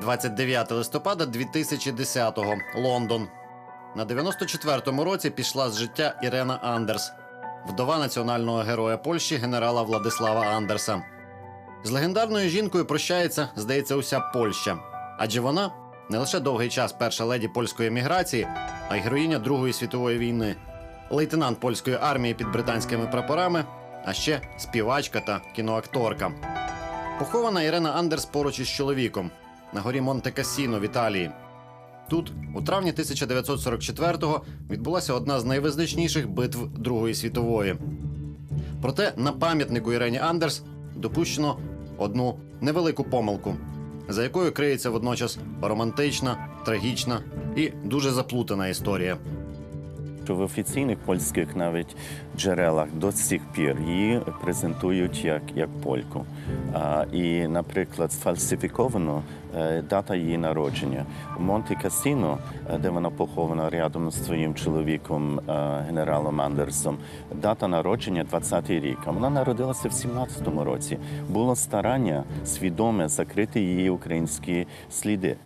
29 листопада 2010-го. Лондон. На 94-му році пішла з життя Ірена Андерс, вдова національного героя Польщі генерала Владислава Андерса. З легендарною жінкою прощається, здається, уся Польща. Адже вона не лише довгий час перша леді польської еміграції, а й героїня Другої світової війни, лейтенант польської армії під британськими прапорами, а ще співачка та кіноакторка. Похована Ірена Андерс поруч із чоловіком на горі Монте Касіно в Італії. Тут, у травні 1944-го, відбулася одна з найвизначніших битв Другої світової. Проте на пам'ятнику Ірені Андерс допущено одну невелику помилку, за якою криється водночас романтична, трагічна і дуже заплутана історія. Що в офіційних польських навіть джерелах до сих пір її презентують як, як польку. А, і, наприклад, сфальсифіковано е, дата її народження. У Монте Касіно, е, де вона похована рядом з своїм чоловіком, е, генералом Андерсом, дата народження 20-й рік. А вона народилася в 17-му році. Було старання свідоме закрити її українські сліди.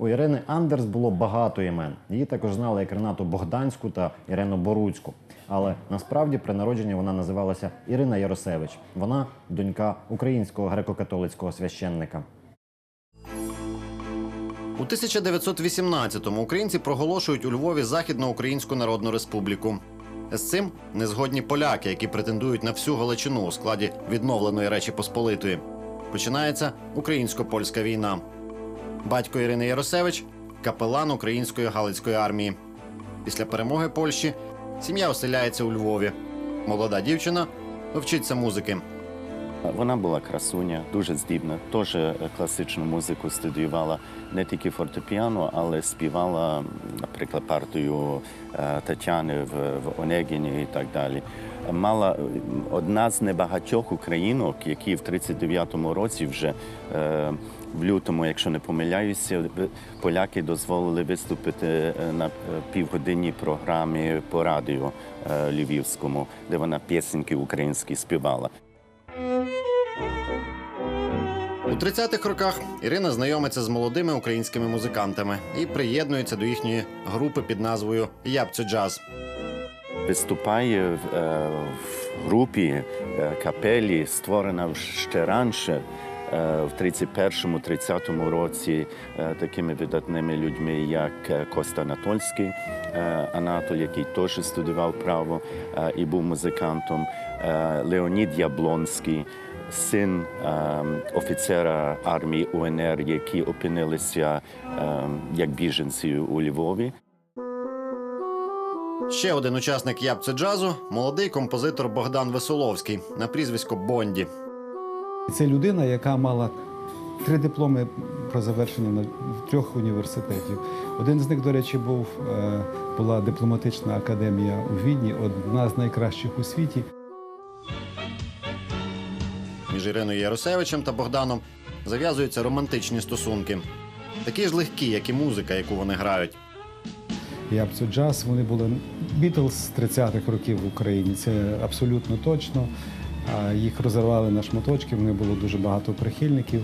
У Ірини Андерс було багато імен. Її також знали як Ренату Богданську та Ірину Боруцьку. Але насправді при народженні вона називалася Ірина Яросевич. Вона донька українського греко-католицького священника. У 1918-му українці проголошують у Львові Західноукраїнську Народну Республіку. З цим не згодні поляки, які претендують на всю Галичину у складі відновленої Речі Посполитої. Починається українсько-польська війна. Батько Ірини Яросевич капелан української галицької армії. Після перемоги Польщі сім'я оселяється у Львові. Молода дівчина вчиться музики. Вона була красуня, дуже здібна. Теж класичну музику студіювала не тільки фортепіано, але співала, наприклад, партію е, Тетяни в, в Онегіні і так далі. Мала одна з небагатьох українок, які в 39-му році вже е, в лютому, якщо не помиляюся, поляки дозволили виступити е, на е, півгодинній програмі по радіо е, львівському, де вона пісеньки українські співала. У 30-х роках Ірина знайомиться з молодими українськими музикантами і приєднується до їхньої групи під назвою Ябцю Джаз. виступає в, групі капелі, створена ще раніше, в 31-30 році, е, такими видатними людьми, як е, Коста Анатольський, е, Анатоль, який теж студував право е, і був музикантом, е, Леонід Яблонський. Син е, офіцера армії УНР, які опинилися е, як біженці у Львові. Ще один учасник Ябцю джазу молодий композитор Богдан Весоловський на прізвисько Бонді. Це людина, яка мала три дипломи про завершення на трьох університетів. Один з них, до речі, був е, була дипломатична академія у Відні, одна з найкращих у світі. Між Іриною Яросевичем та Богданом зав'язуються романтичні стосунки. Такі ж легкі, як і музика, яку вони грають. Ябцю джаз. Вони були Бітлз з 30-х років в Україні. Це абсолютно точно. Їх розірвали на шматочки, в них було дуже багато прихильників.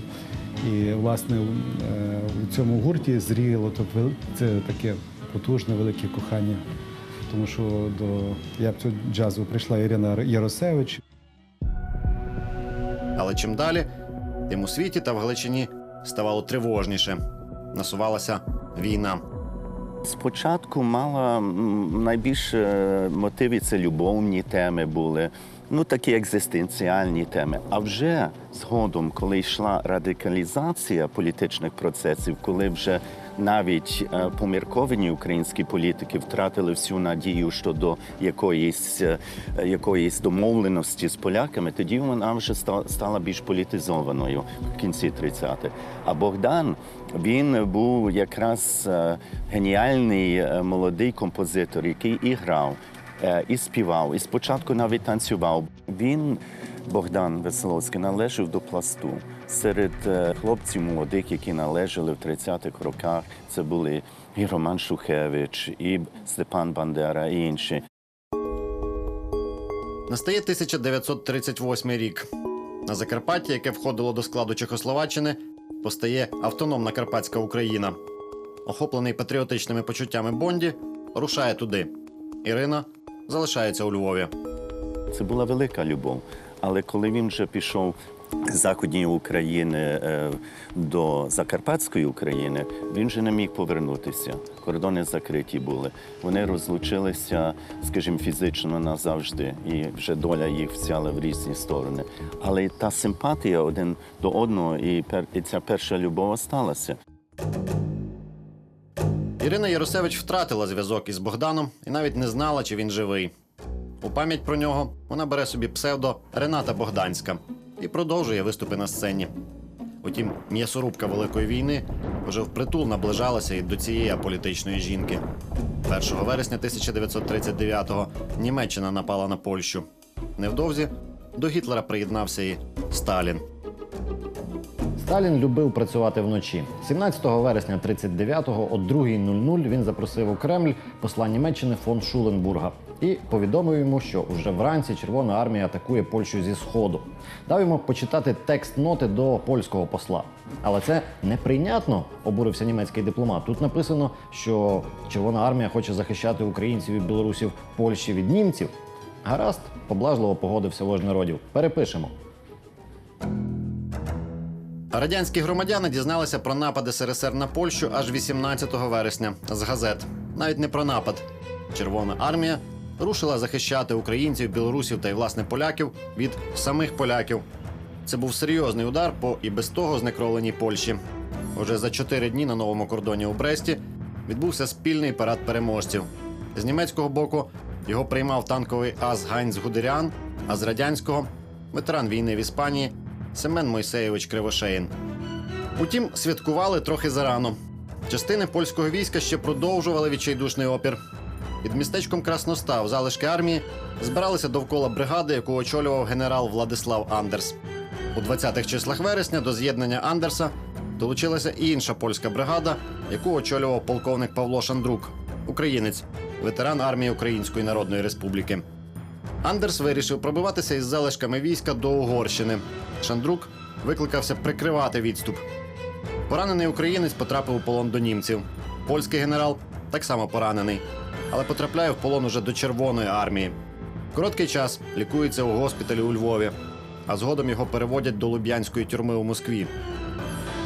І, власне, е, у цьому гурті зріло це таке потужне, велике кохання. Тому що до Ябцю джазу прийшла Ірина Яросевич. Але чим далі, тим у світі та в Галичині ставало тривожніше. Насувалася війна. Спочатку мала найбільше мотиви це любовні теми були, ну такі екзистенціальні теми. А вже згодом, коли йшла радикалізація політичних процесів, коли вже навіть е, помірковані українські політики втратили всю надію щодо якоїсь, е, якоїсь домовленості з поляками, тоді вона вже стала більш політизованою в кінці 30-х. А Богдан він був якраз е, геніальний молодий композитор, який і грав, і співав, і спочатку навіть танцював. Він, Богдан Веселовський, належав до пласту. Серед е, хлопців молодих, які належали в 30-х роках, це були і Роман Шухевич, і Степан Бандера, і інші. Настає 1938 рік. На Закарпатті, яке входило до складу Чехословаччини, постає автономна Карпатська Україна. Охоплений патріотичними почуттями Бонді, рушає туди. Ірина залишається у Львові. Це була велика любов. Але коли він вже пішов з Заходньої України е, до Закарпатської України, він вже не міг повернутися. Кордони закриті були. Вони розлучилися, скажімо, фізично назавжди, і вже доля їх взяла в різні сторони. Але та симпатія один до одного, і, ця перша любов осталася. Ірина Яросевич втратила зв'язок із Богданом і навіть не знала, чи він живий. У пам'ять про нього вона бере собі псевдо Рената Богданська і продовжує виступи на сцені. Утім, м'ясорубка Великої війни вже впритул наближалася і до цієї аполітичної жінки. 1 вересня 1939-го Німеччина напала на Польщу. Невдовзі до Гітлера приєднався і Сталін. Сталін любив працювати вночі. 17 вересня 39-го о 2.00 він запросив у Кремль посла Німеччини фон Шуленбурга і повідомив йому, що вже вранці Червона армія атакує Польщу зі сходу. Дав йому почитати текст ноти до польського посла. Але це неприйнятно, обурився німецький дипломат. Тут написано, що Червона армія хоче захищати українців і білорусів Польщі від німців. Гаразд, поблажливо погодився вождь народів. Перепишемо. Радянські громадяни дізналися про напад СРСР на Польщу аж 18 вересня з газет. Навіть не про напад. Червона армія рушила захищати українців, білорусів та й власне поляків від самих поляків. Це був серйозний удар по і без того знекровленій Польщі. Уже за чотири дні на новому кордоні у Бресті відбувся спільний парад переможців. З німецького боку його приймав танковий ас Гайнц Гудерян, а з радянського ветеран війни в Іспанії Семен Мойсеєвич Кривошеїн. Утім, святкували трохи зарано. Частини польського війська ще продовжували відчайдушний опір. Під містечком Красностав залишки армії збиралися довкола бригади, яку очолював генерал Владислав Андерс. У 20-х числах вересня до з'єднання Андерса долучилася і інша польська бригада, яку очолював полковник Павло Шандрук, українець, ветеран армії Української Народної Республіки. Андерс вирішив пробиватися із залишками війська до Угорщини. Шандрук викликався прикривати відступ. Поранений українець потрапив у полон до німців. Польський генерал так само поранений, але потрапляє в полон уже до Червоної армії. Короткий час лікується у госпіталі у Львові, а згодом його переводять до Луб'янської тюрми у Москві.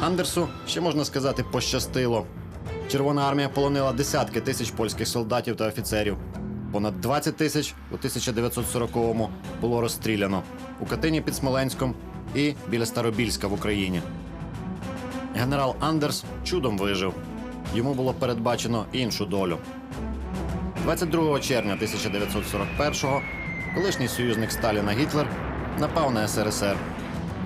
Андерсу ще можна сказати пощастило. Червона армія полонила десятки тисяч польських солдатів та офіцерів. Понад 20 тисяч у 1940-му було розстріляно у Катині під Смоленськом і біля Старобільська в Україні. Генерал Андерс чудом вижив. Йому було передбачено іншу долю. 22 червня 1941-го колишній союзник Сталіна Гітлер напав на СРСР.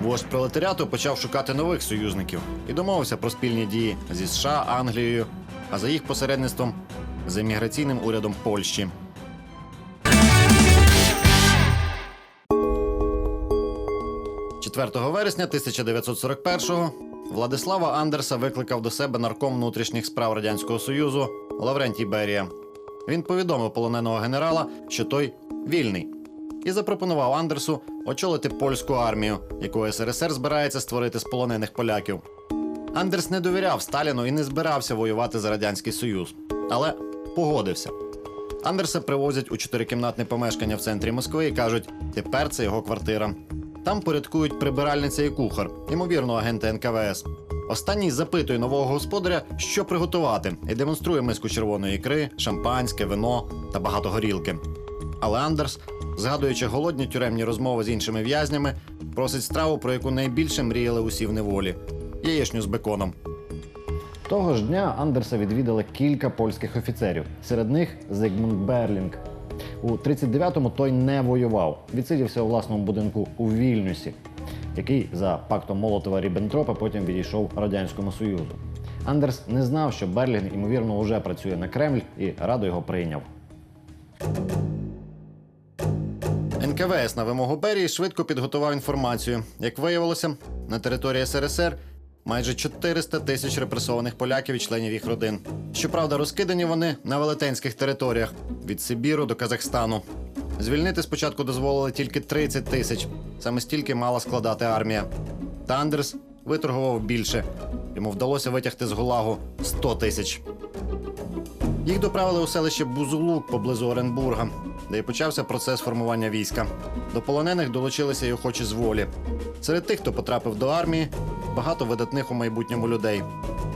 Вождь пролетаріату почав шукати нових союзників і домовився про спільні дії зі США, Англією, а за їх посередництвом з еміграційним урядом Польщі. – 4 вересня 1941-го Владислава Андерса викликав до себе нарком внутрішніх справ Радянського Союзу Лаврентій Берія. Він повідомив полоненого генерала, що той вільний, і запропонував Андерсу очолити польську армію, яку СРСР збирається створити з полонених поляків. Андерс не довіряв Сталіну і не збирався воювати за Радянський Союз, але погодився. Андерса привозять у чотирикімнатне помешкання в центрі Москви і кажуть, тепер це його квартира. Там порядкують прибиральниця і кухар, ймовірно, агенти НКВС. Останній запитує нового господаря, що приготувати, і демонструє миску червоної ікри, шампанське, вино та багато горілки. Але Андерс, згадуючи голодні тюремні розмови з іншими в'язнями, просить страву, про яку найбільше мріяли усі в неволі яєчню з беконом. Того ж дня Андерса відвідали кілька польських офіцерів. Серед них Зигмунд Берлінг. У 39-му той не воював, відсидівся у власному будинку у Вільнюсі, який за пактом Молотова Ріббентропа потім відійшов Радянському Союзу. Андерс не знав, що Берлінг, ймовірно, вже працює на Кремль і радо його прийняв. НКВС на вимогу Берії швидко підготував інформацію. Як виявилося, на території СРСР майже 400 тисяч репресованих поляків і членів їх родин. Щоправда, розкидані вони на велетенських територіях від Сибіру до Казахстану. Звільнити спочатку дозволили тільки 30 тисяч. Саме стільки мала складати армія. Та Андерс виторгував більше. Йому вдалося витягти з гулагу 100 тисяч. Їх доправили у селище Бузулук поблизу Оренбурга, де і почався процес формування війська. До полонених долучилися й охочі з волі. Серед тих, хто потрапив до армії, багато видатних у майбутньому людей.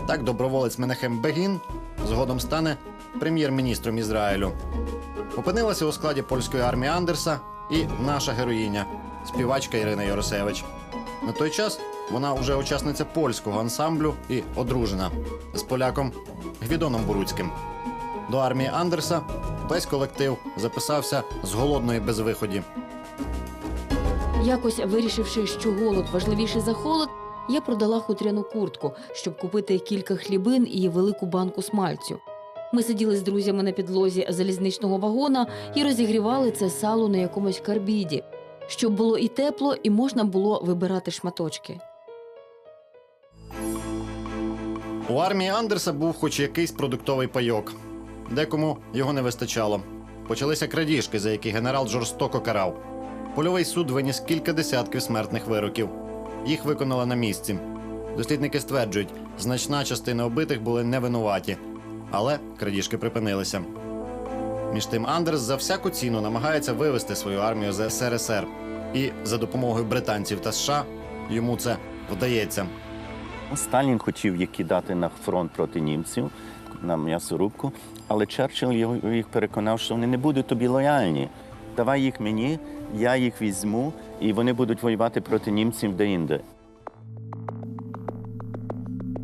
Так доброволець Менехем Бегін згодом стане прем'єр-міністром Ізраїлю. Опинилася у складі польської армії Андерса і наша героїня, співачка Ірина Йоросевич. На той час вона вже учасниця польського ансамблю і одружена з поляком Гвідоном Буруцьким. До армії Андерса весь колектив записався з голодної безвиході. Якось вирішивши, що голод важливіший за холод, я продала хутряну куртку, щоб купити кілька хлібин і велику банку смальцю. Ми сиділи з друзями на підлозі залізничного вагона і розігрівали це сало на якомусь карбіді, щоб було і тепло, і можна було вибирати шматочки. У армії Андерса був хоч якийсь продуктовий пайок. Декому його не вистачало. Почалися крадіжки, за які генерал жорстоко карав. Польовий суд виніс кілька десятків смертних вироків. Їх виконали на місці. Дослідники стверджують, значна частина убитих були невинуваті, але крадіжки припинилися. Між тим Андерс за всяку ціну намагається вивести свою армію з СРСР. І за допомогою британців та США йому це вдається. Сталін хотів їх кидати на фронт проти німців на м'ясорубку, але Черчилль їх переконав, що вони не будуть тобі лояльні. Давай їх мені, я їх візьму, і вони будуть воювати проти німців де-інде.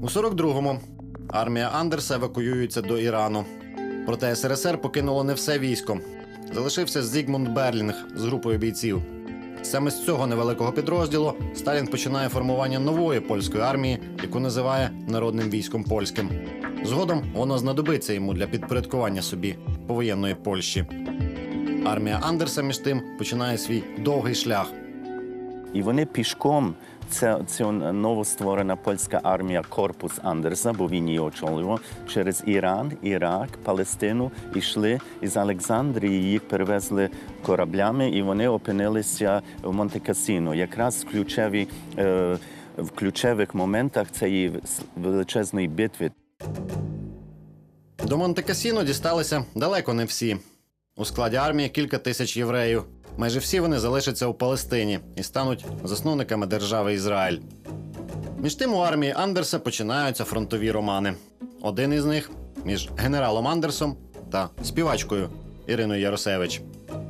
У 42-му армія Андерса евакуюється до Ірану. Проте СРСР покинуло не все військо. Залишився Зігмунд Берлінг з групою бійців. Саме з цього невеликого підрозділу Сталін починає формування нової польської армії, яку називає Народним військом польським. Згодом воно знадобиться йому для підпорядкування собі повоєнної Польщі. Армія Андерса між тим починає свій довгий шлях. І вони пішком, це, це новостворена польська армія Корпус Андерса, бо він її очолював, через Іран, Ірак, Палестину йшли із Олександрії, їх перевезли кораблями, і вони опинилися в Монте-Касіно. Якраз ключові, е, в ключових моментах цієї величезної битви. До Монте-Касіно дісталися далеко не всі. У складі армії кілька тисяч євреїв. Майже всі вони залишаться у Палестині і стануть засновниками держави Ізраїль. Між тим у армії Андерса починаються фронтові романи. Один із них між генералом Андерсом та співачкою Іриною Яросевич.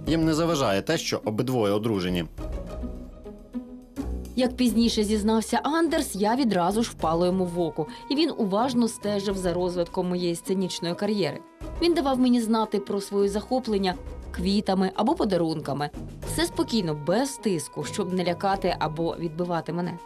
Їм не заважає те, що обидвоє одружені. Як пізніше зізнався Андерс, я відразу ж впала йому в око, і він уважно стежив за розвитком моєї сценічної кар'єри. Він давав мені знати про свої захоплення квітами або подарунками. Все спокійно, без тиску, щоб не лякати або відбивати мене.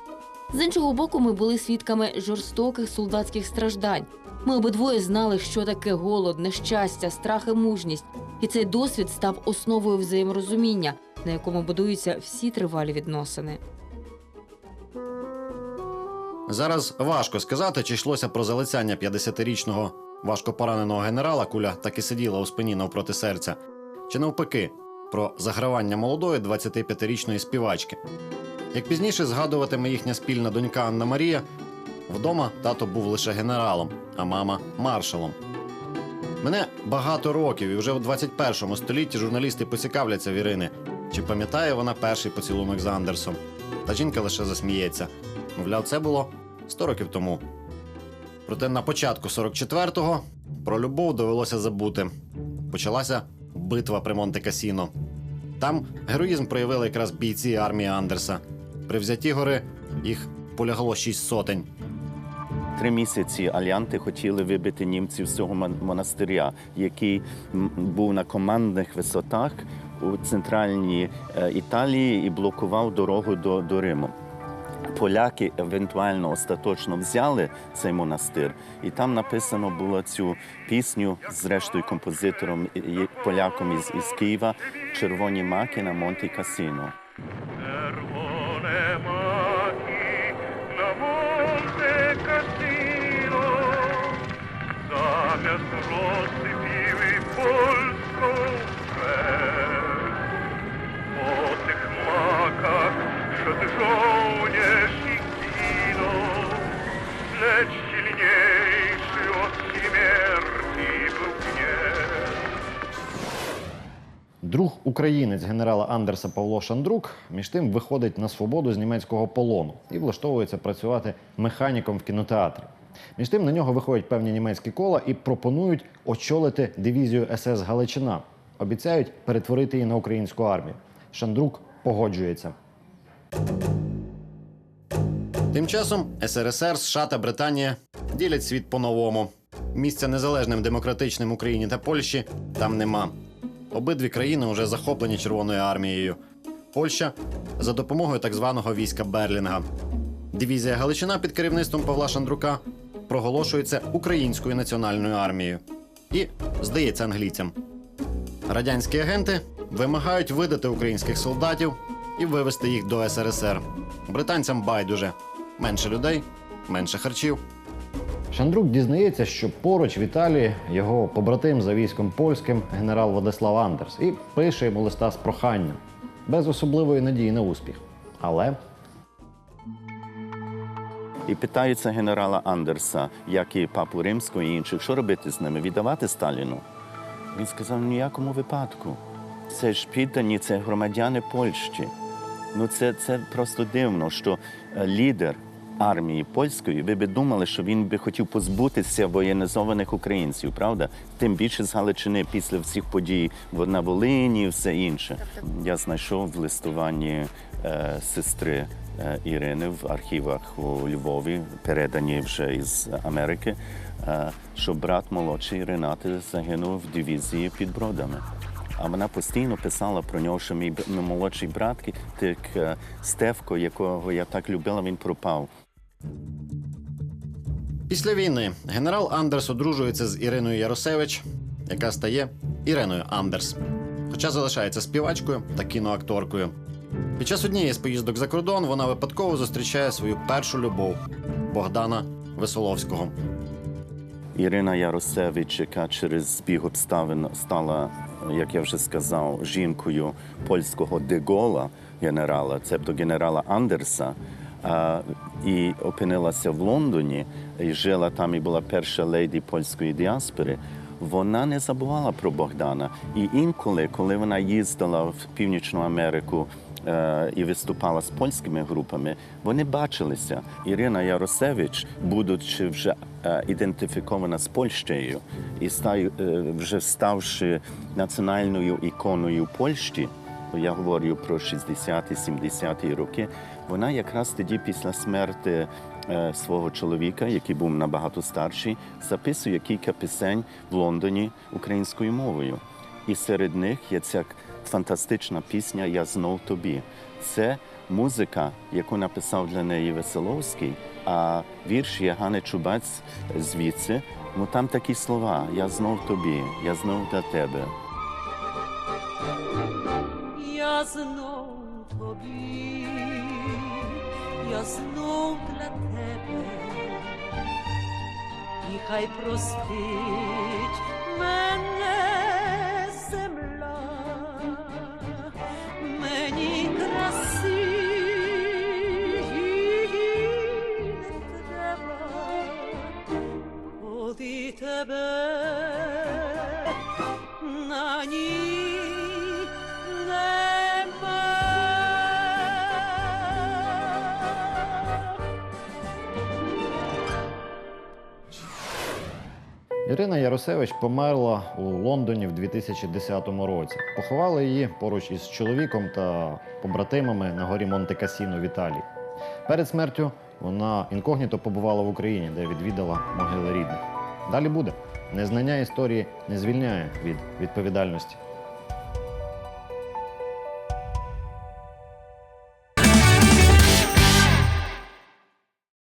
З іншого боку, ми були свідками жорстоких солдатських страждань. Ми обидвоє знали, що таке голод, нещастя, страх і мужність, і цей досвід став основою взаєморозуміння, на якому будуються всі тривалі відносини. Зараз важко сказати, чи йшлося про залицяння 50-річного важко пораненого генерала, куля так і сиділа у спині навпроти серця, чи навпаки, про загравання молодої 25-річної співачки. Як пізніше згадуватиме їхня спільна донька Анна Марія, вдома тато був лише генералом, а мама маршалом. Мене багато років, і вже у 21 столітті журналісти поцікавляться в Ірини, чи пам'ятає вона перший поцілунок з Андерсом. Та жінка лише засміється. Мовляв, це було 100 років тому. Проте на початку 44-го про любов довелося забути. Почалася битва при Монте-Касіно. Там героїзм проявили якраз бійці армії Андерса. При взятті гори їх полягло шість сотень. Три місяці альянти хотіли вибити німців з цього мон- монастиря, який був на командних висотах у центральній е, Італії і блокував дорогу до, до Риму. Поляки евентуально остаточно взяли цей монастир, і там написано було цю пісню з рештою композитором і- і поляком із, із Києва Червоні маки на Монте Касіно. Cervone mani na Monte I ginął Lecz silniejszy od śmierci był gniew. Друг українець генерала Андерса Павло Шандрук між тим виходить на свободу з німецького полону і влаштовується працювати механіком в кінотеатрі. Між тим на нього виходять певні німецькі кола і пропонують очолити дивізію СС Галичина. Обіцяють перетворити її на українську армію. Шандрук погоджується. Тим часом СРСР, США та Британія ділять світ по-новому. Місця незалежним демократичним Україні та Польщі там нема. Обидві країни вже захоплені Червоною армією. Польща за допомогою так званого війська Берлінга. Дивізія Галичина під керівництвом Павла Шандрука проголошується українською національною армією і здається англійцям. Радянські агенти вимагають видати українських солдатів і вивезти їх до СРСР. Британцям байдуже менше людей, менше харчів. Шандрук дізнається, що поруч в Італії його побратим за військом польським генерал Владислав Андерс і пише йому листа з проханням без особливої надії на успіх. Але І питаються генерала Андерса, як і папу Римського і інших, що робити з ними? Віддавати Сталіну? Він сказав: в ніякому випадку. Це ж піддані, це громадяни Польщі. Ну це, це просто дивно, що е, лідер армії польської, ви би думали, що він би хотів позбутися воєнізованих українців, правда? Тим більше з Галичини після всіх подій на Волині і все інше. Я знайшов в листуванні е, сестри е, Ірини в архівах у Львові, передані вже із Америки, е, що брат молодший Ренати загинув в дивізії під Бродами. А вона постійно писала про нього, що мій молодший брат, так е, Стевко, якого я так любила, він пропав. після війни генерал Андерс одружується з Іриною Яросевич, яка стає Іриною Андерс. Хоча залишається співачкою та кіноакторкою. Під час однієї з поїздок за кордон вона випадково зустрічає свою першу любов Богдана Весоловського. Ірина Яросевич, яка через збіг обставин стала, як я вже сказав, жінкою польського дегола генерала, цебто генерала Андерса, і опинилася в Лондоні, і жила там і була перша леді польської діаспори. Вона не забувала про Богдана. І інколи, коли вона їздила в Північну Америку і виступала з польськими групами, вони бачилися. Ірина Яросевич, будучи вже е, ідентифікована з Польщею і е, вже ставши національною іконою Польщі, я говорю про 60-70-ті роки, вона якраз тоді після смерти е, свого чоловіка, який був набагато старший, записує кілька пісень в Лондоні українською мовою. І серед них є ця фантастична пісня Я знов тобі. Це музика, яку написав для неї Веселовський, а вірш є Гани Чубаць звідси. Ну там такі слова: Я знов тобі, я знов для тебе. Я знов тобі, я знов для тебе, і хай простить мене Ірина Яросевич померла у Лондоні в 2010 році. Поховали її поруч із чоловіком та побратимами на горі Монте-Касіно в Італії. Перед смертю вона інкогніто побувала в Україні, де відвідала могили рідних. Далі буде. Незнання історії не звільняє від відповідальності.